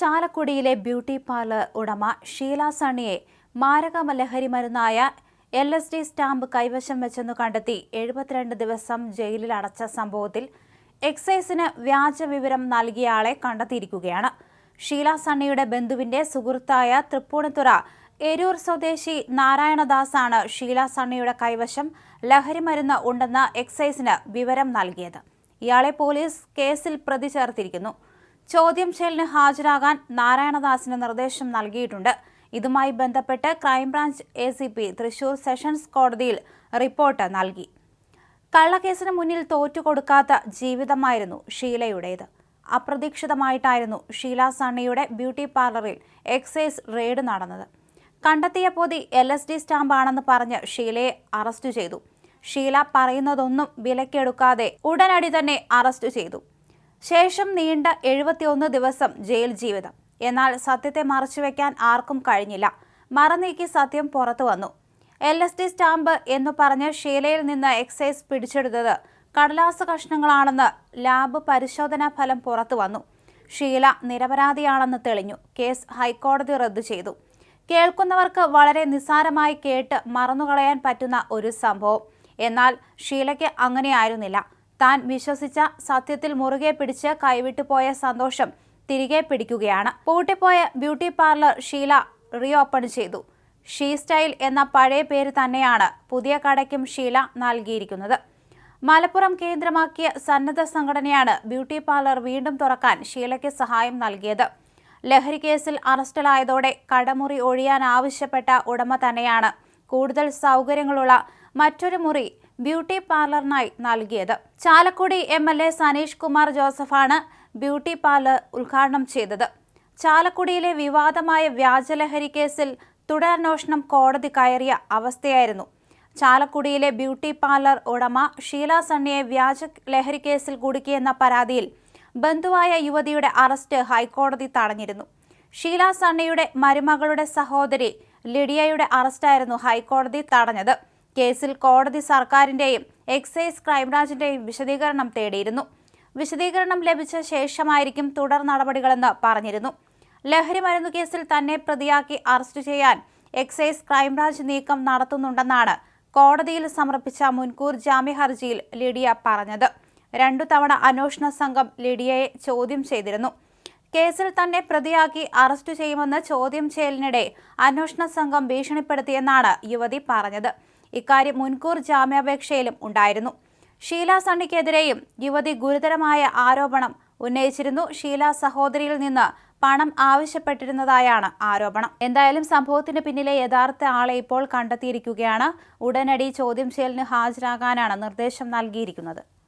ചാലക്കുടിയിലെ beauty parlour ഉടമ ഷീല സണ്ണിയെ മാരക ലഹരി മരുന്നായ എൽ എസ് ഡി സ്റ്റാമ്പ് കൈവശം വെച്ചെന്നു കണ്ടെത്തി എഴുപത്തിരണ്ട് ദിവസം ജയിലിൽ അടച്ച സംഭവത്തിൽ എക്സൈസിന് വ്യാജ വിവരം നൽകിയയാളെ കണ്ടെത്തിയിരിക്കുകയാണ്. ഷീല സണ്ണിയുടെ ബന്ധുവിന്റെ സുഹൃത്തായ തൃപ്പൂണിത്തുറ എരൂർ സ്വദേശി നാരായണദാസാണ് ഷീല സണ്ണിയുടെ കൈവശം ലഹരി മരുന്ന് ഉണ്ടെന്ന് എക്സൈസിന് വിവരം നൽകിയത്. ഇയാളെ പോലീസ് കേസിൽ പ്രതി ചേർത്തിരിക്കുന്നു. ചോദ്യം ചെയ്യലിന് ഹാജരാകാൻ നാരായണദാസിന് നിർദ്ദേശം നൽകിയിട്ടുണ്ട്. ഇതുമായി ബന്ധപ്പെട്ട് crime branch A C P Thrissur sessions കോടതിയിൽ റിപ്പോർട്ട് നൽകി. കള്ളക്കേസിന് മുന്നിൽ തോറ്റുകൊടുക്കാത്ത ജീവിതമായിരുന്നു ഷീലയുടേത്. അപ്രതീക്ഷിതമായിട്ടായിരുന്നു ഷീല സണ്ണിയുടെ ബ്യൂട്ടി പാർലറിൽ എക്സൈസ് റെയ്ഡ് നടന്നത്. കണ്ടെത്തിയ പൊതി എൽ എസ് ഡി സ്റ്റാമ്പാണെന്ന് പറഞ്ഞ് ഷീലയെ അറസ്റ്റ് ചെയ്തു. ഷീല പറയുന്നതൊന്നും വിലക്കെടുക്കാതെ ഉടനടി തന്നെ അറസ്റ്റ് ചെയ്തു. ശേഷം നീണ്ട എഴുപത്തിയൊന്ന് ദിവസം ജയിൽ ജീവിതം. എന്നാൽ സത്യത്തെ മറച്ചുവെക്കാൻ ആർക്കും കഴിഞ്ഞില്ല. മറനീക്കി സത്യം പുറത്തു വന്നു. എൽ എസ് ഡി സ്റ്റാമ്പ് എന്ന് പറഞ്ഞ് ഷീലയിൽ നിന്ന് എക്സൈസ് പിടിച്ചെടുത്തത് കടലാസ് കഷ്ണങ്ങളാണെന്ന് ലാബ് പരിശോധനാ ഫലം പുറത്തു വന്നു. ഷീല നിരപരാധിയാണെന്ന് തെളിഞ്ഞു. കേസ് ഹൈക്കോടതി റദ്ദു ചെയ്തു. കേൾക്കുന്നവർക്ക് വളരെ നിസ്സാരമായി കേട്ട് മറന്നുകളയാൻ പറ്റുന്ന ഒരു സംഭവം. എന്നാൽ ഷീലയ്ക്ക് അങ്ങനെയായിരുന്നില്ല. താൻ വിശ്വസിച്ച സത്യത്തിൽ മുറുകെ പിടിച്ച് കൈവിട്ടുപോയ സന്തോഷം തിരികെ പിടിക്കുകയാണ്. പൂട്ടിപ്പോയ beauty parlour Sheela reopen ചെയ്തു. ഷീ സ്റ്റൈൽ എന്ന പഴയ പേര് തന്നെയാണ് പുതിയ കടയ്ക്കും ഷീല നൽകിയിരിക്കുന്നത്. മലപ്പുറം കേന്ദ്രമാക്കിയ സന്നദ്ധ സംഘടനയാണ് ബ്യൂട്ടി പാർലർ വീണ്ടും തുറക്കാൻ ഷീലയ്ക്ക് സഹായം നൽകിയത്. ലഹരി കേസിൽ അറസ്റ്റിലായതോടെ കടമുറി ഒഴിയാൻ ആവശ്യപ്പെട്ട ഉടമ തന്നെയാണ്. കൂടുതൽ സൗകര്യങ്ങളുള്ള മറ്റൊരു മുറി ബ്യൂട്ടി പാർലറിനായി നൽകിയത്. Chalakudy M L A Saneesh Kumar ജോസഫാണ് beauty parlour ഉദ്ഘാടനം ചെയ്തത്. ചാലക്കുടിയിലെ വിവാദമായ വ്യാജലഹരി കേസിൽ തുടരന്വേഷണം കോടതി കയറിയ അവസ്ഥയായിരുന്നു. ചാലക്കുടിയിലെ ബ്യൂട്ടി പാർലർ ഉടമ ഷീല സണ്ണിയെ വ്യാജ ലഹരി കേസിൽ കുടുക്കിയെന്ന പരാതിയിൽ ബന്ധുവായ യുവതിയുടെ അറസ്റ്റ് ഹൈക്കോടതി തടഞ്ഞിരുന്നു. ഷീല സണ്ണിയുടെ മരുമകളുടെ സഹോദരി ലിഡിയയുടെ അറസ്റ്റായിരുന്നു ഹൈക്കോടതി തടഞ്ഞത്. കേസിൽ കോടതി സർക്കാരിന്റെയും എക്സൈസ് ക്രൈംബ്രാഞ്ചിന്റെയും വിശദീകരണം തേടിയിരുന്നു. വിശദീകരണം ലഭിച്ച ശേഷമായിരിക്കും തുടർ നടപടികളെന്ന് പറഞ്ഞിരുന്നു. ലഹരി മരുന്നു കേസിൽ തന്നെ പ്രതിയാക്കി അറസ്റ്റ് ചെയ്യാൻ എക്സൈസ് ക്രൈംബ്രാഞ്ച് നീക്കം നടത്തുന്നുണ്ടെന്നാണ് കോടതിയിൽ സമർപ്പിച്ച മുൻകൂർ ജാമ്യ ഹർജിയിൽ ലിഡിയ പറഞ്ഞത്. രണ്ടു തവണ അന്വേഷണ സംഘം ലിഡിയയെ ചോദ്യം ചെയ്തിരുന്നു. കേസിൽ തന്നെ പ്രതിയാക്കി അറസ്റ്റ് ചെയ്യുമെന്ന് ചോദ്യം ചെയ്യലിനിടെ അന്വേഷണ സംഘം ഭീഷണിപ്പെടുത്തിയെന്നാണ് യുവതി പറഞ്ഞത്. ഇക്കാര്യം മുൻകൂർ ജാമ്യാപേക്ഷയിലും ഉണ്ടായിരുന്നു. ഷീല സണ്ണിക്കെതിരെയും യുവതി ഗുരുതരമായ ആരോപണം ഉന്നയിച്ചിരുന്നു. ഷീല സഹോദരിയിൽ നിന്ന് പണം ആവശ്യപ്പെട്ടിരുന്നതായാണ് ആരോപണം. എന്തായാലും സംഭവത്തിന് പിന്നിലെ യഥാർത്ഥ ആളെ ഇപ്പോൾ കണ്ടെത്തിയിരിക്കുകയാണ്. ഉടനടി ചോദ്യം ചെയ്യലിന് ഹാജരാകാനാണ് നിർദ്ദേശം നൽകിയിരിക്കുന്നത്.